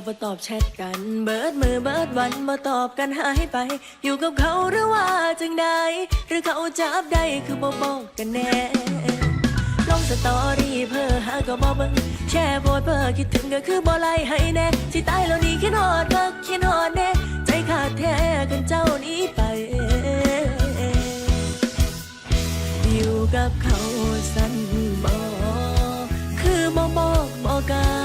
มาบ่ตอบแชทกัน เบิดมือเบิดวันบ่ตอบกันหายไป อยู่กับเขาหรือว่าจังใดหรือเขาจับได้คือบ่บอกกันแน่ลงสตอรี่เพื่อหาก็บ่เบิ่งแชร์โพสเพื่อคิดถึงก็คือบ่ไล่ให้แน่สิตายแล้วนี่คิดฮอดก็คิดฮอดแน่ใจขาดแท้กันเจ้านี้ไปอยู่กับเขาสั้นบ่คือบ่บอกบ่กล่า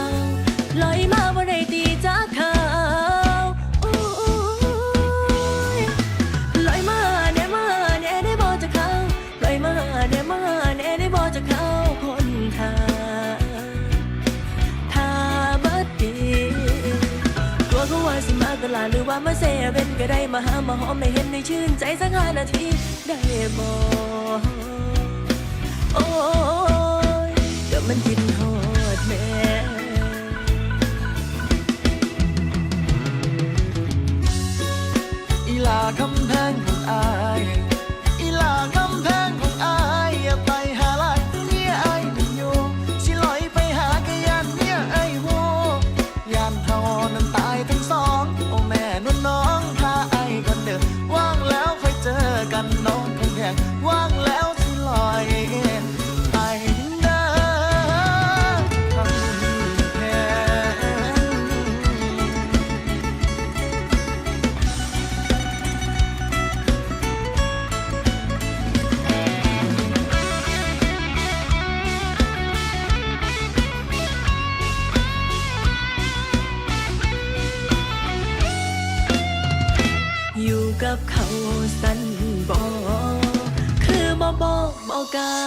ว่ามาเซเว่นก็ได้มาหามาหอมไม่เห็นในชื่นใจสักห้านาทีได้บ่โอ้ยก็มันกินฮอดแม่อีลาคำแพง กบ่กล่า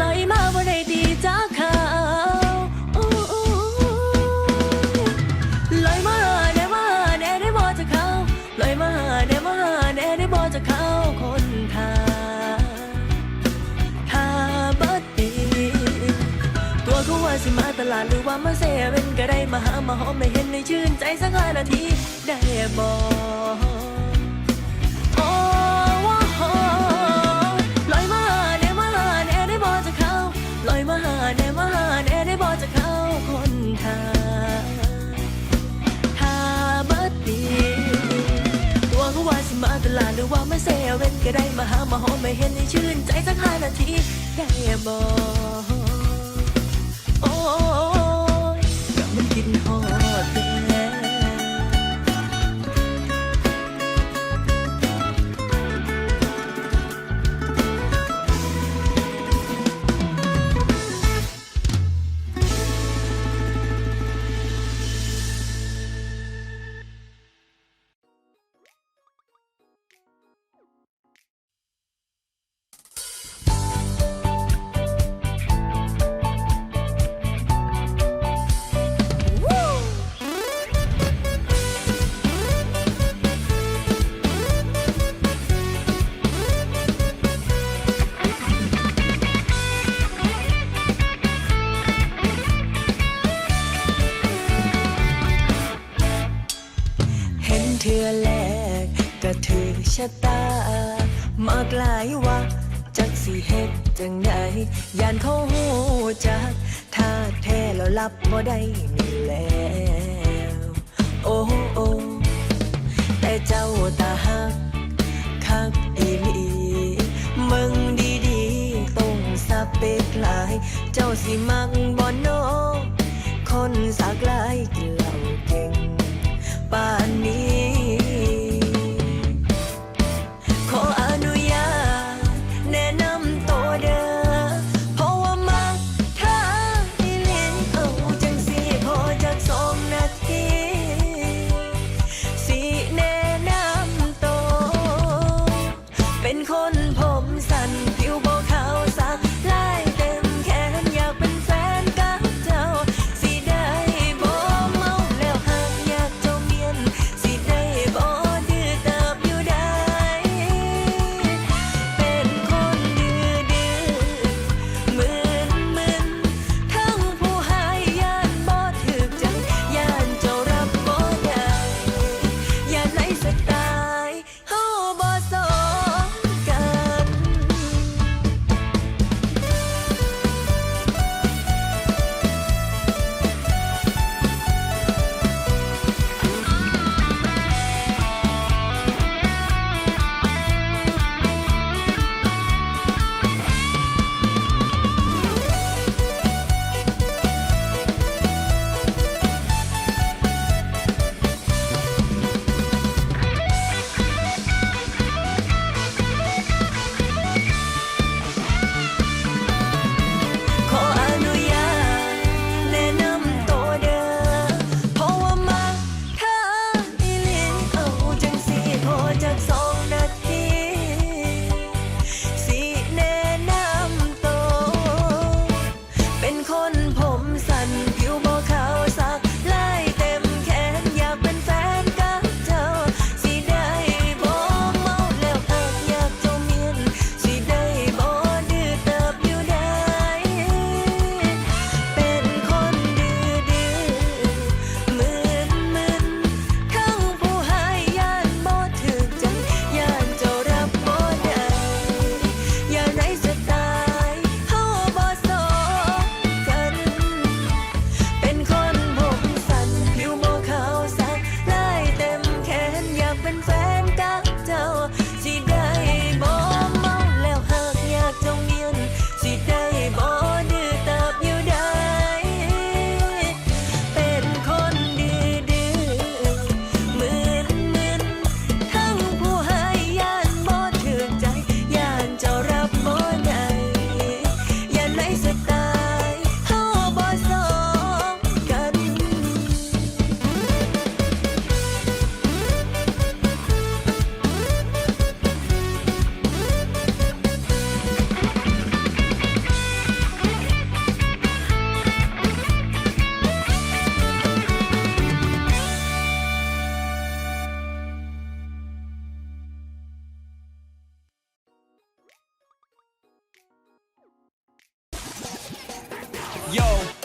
ลอยมาบ่ได้ดีจากเขาโอ้ยลอยมาแน่มาแน่ได้บ่จากเขาลอยมาแน่มาแน่ได้บ่จากเขาคนทางถ้าบัดดีตัวเขาว่าสิมาตลาดหรือว่ามาเซเว่นก็ได้มาหามาหอมไม่เห็นในชื่นใจสักห้านาทีได้บ มาตลาดหรือว่ามาเซเว่นก็ได้มาหามาหอมไม่เห็นในชื่นใจสักห้านาทีได้บอกโอ้ เธอแรกก็ถือชะตา มากหลายว่าจักสิเฮ็ดจังใดยานเขาหูจัก ถ้าแท้แล้วรับบ่ได้นี่แล้วโอ้โอ้แต่เจ้าตาหักคักอีลีมึงดีๆต้องสเปกหลาย เจ้าสิมักบ่โนคนสักลายกินเหล้าเก่งป่านนี้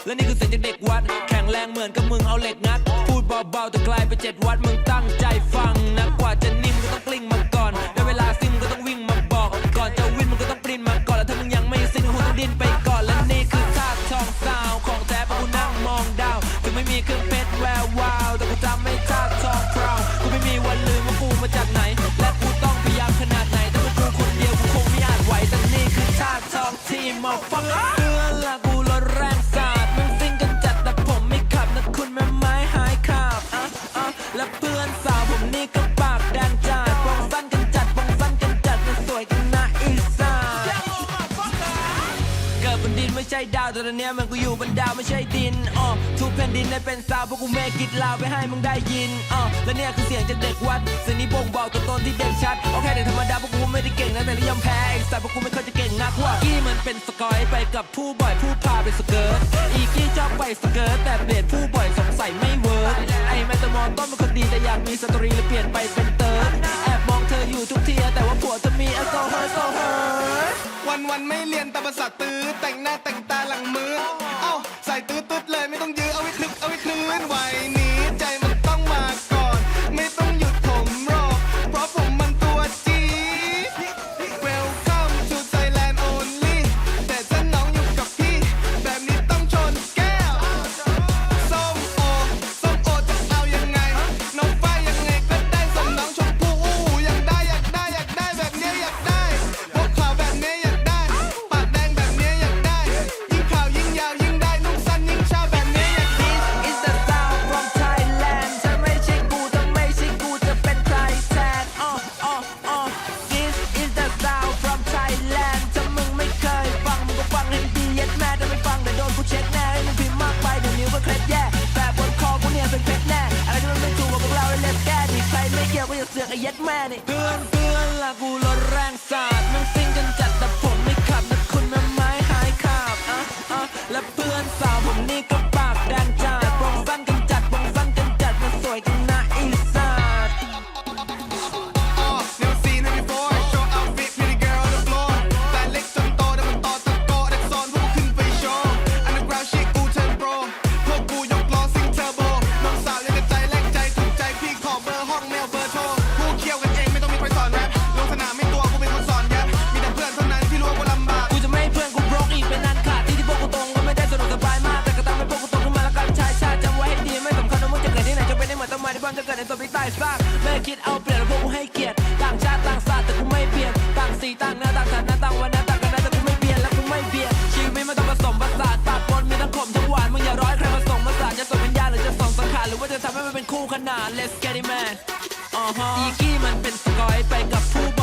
และนี่คือเสียงจากเด็กวัด แข็งแรงเหมือนกับมึงเอาเหล็กงัด พูดเบาๆแต่กลายเป็นเจ็ดวัดมึงตั้งใจฟังนะกว่าจะนิ่มก็ต้องกลิ้งมาก่อนได้เวลาซิมก็ต้องวิ่งมาบอก ก่อนจะวิ่งมึงก็ต้องปรินมาก่อนแล้วถ้ามึงยังไม่สิ้นก็คงต้องดิ้นไปก่อนและนี่คือท่าทองสาวของแท้เพราะกูนั่งมองดาวถึงไม่มีเครื่องเพชรแวววาวแต่กูจำไม่ท่าทองพราวกูไม่มีวันลืมว่ากูมาจากไหน และกูต้องพยายามขนาดไหนแต่เป็นกูคนเดียวกูคงไม่อาจไหวแต่นี่คือท่าทองที่มาฟัง ช่ดาวแต่ตอนนี้มันกูอยู่บนดาวไม่ใช่ดินอ๋อทุกแผ่นดินได้เป็นสาวพวกกูเมกิดลาวไปให้มึงได้ยินอ๋อและเนี่ยคือเสียงจากเด็กวัดเสียงนี้บ่งบอกตัวตนที่เด่นชัดโอเคเด็กธรรมดาพวกกูไม่ได้เก่งนะแต่นิยมแพ้ไอ้สัตว์พวกกูไม่ค่อยจะเก่งนักว่ากี้มันเป็นสกอยไปกับผู้บ่อยผู้พาไปสเกิร์ตอีกี้ชอบไปสเกิร์ตแต่เปลี่ยนผู้บ่อยสงสัยไม่เวิร์กไอ้แมตตามอนต้นเป็นคนดีแต่อยากมีสตรีเลยเปลี่ยนไปเป็นเติร์ดแอบมองเธออยู่ทุกทีแต่ว่าผัวเธอมีอโซเฮอร์โซเฮอร์ วันวันไม่เรียนแต่ภาษาตื้อแต่งหน้าแต่งตาหลังมือ เอ้าใส่ตื้อตุ๊ดเลยไม่ต้องยื้อเอาไว้คลึกเอาไว้คลื่นไหว เกิดในตัวพี่ใต้ซางไม่คิดเอาเปลี่ยนพวกกูให้เกียรติต่างชาติต่างศาสตร์แต่กูไม่เปลี่ยนต่างสีต่างหน้าต่างฐานะต่างวันนะต่างกันนะแต่กูไม่เปลี่ยนและกูไม่เบียดชีวิตไม่ต้องผสมผสานปากปนมีทั้งขมทั้งหวานมึงอย่าร้อยใครมาส่งมาสานจะส่งวิญญาณหรือจะส่งสังขารหรือว่าจะทำให้มันเป็นคู่ขนาน Let's get it man อ๋อฮะอีกี้มันเป็นสกอยไปกับผู้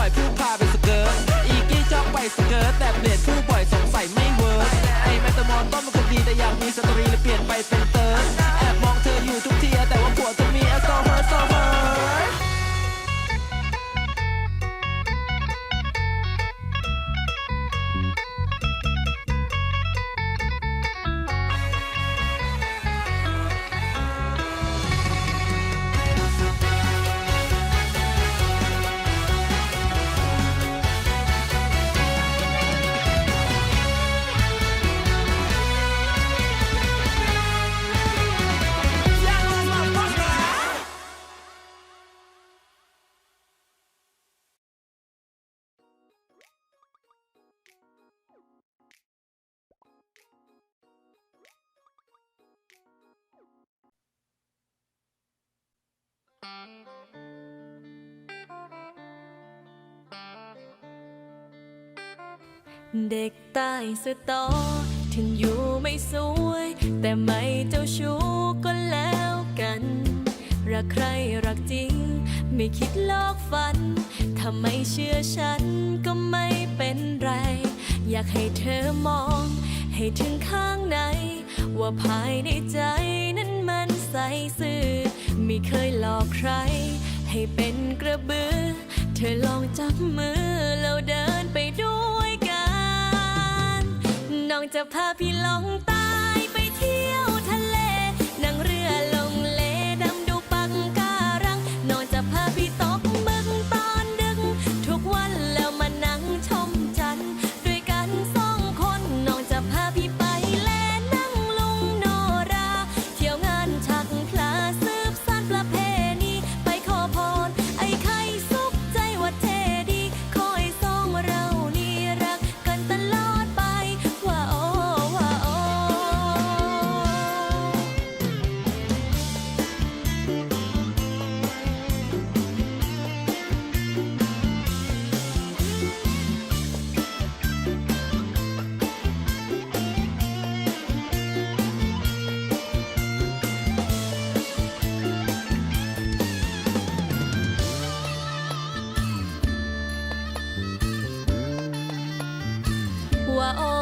เด็กใต้สตอ ถึงอยู่ไม่สวย แต่ไม่เจ้าชู้ก็แล้วกัน รักใครรักจริง ไม่คิดลอกฝัน ถ้าไม่เชื่อฉันก็ไม่เป็นไร อยากให้เธอมอง ให้ถึงข้างใน ว่าภายในใจนั้นมันใสซื่อ ไม่เคยหลอกใคร ให้เป็นกระบือ เธอลองจับมือแล้วเดินไป จะพาพี่ลองใต้ ว่าโอ้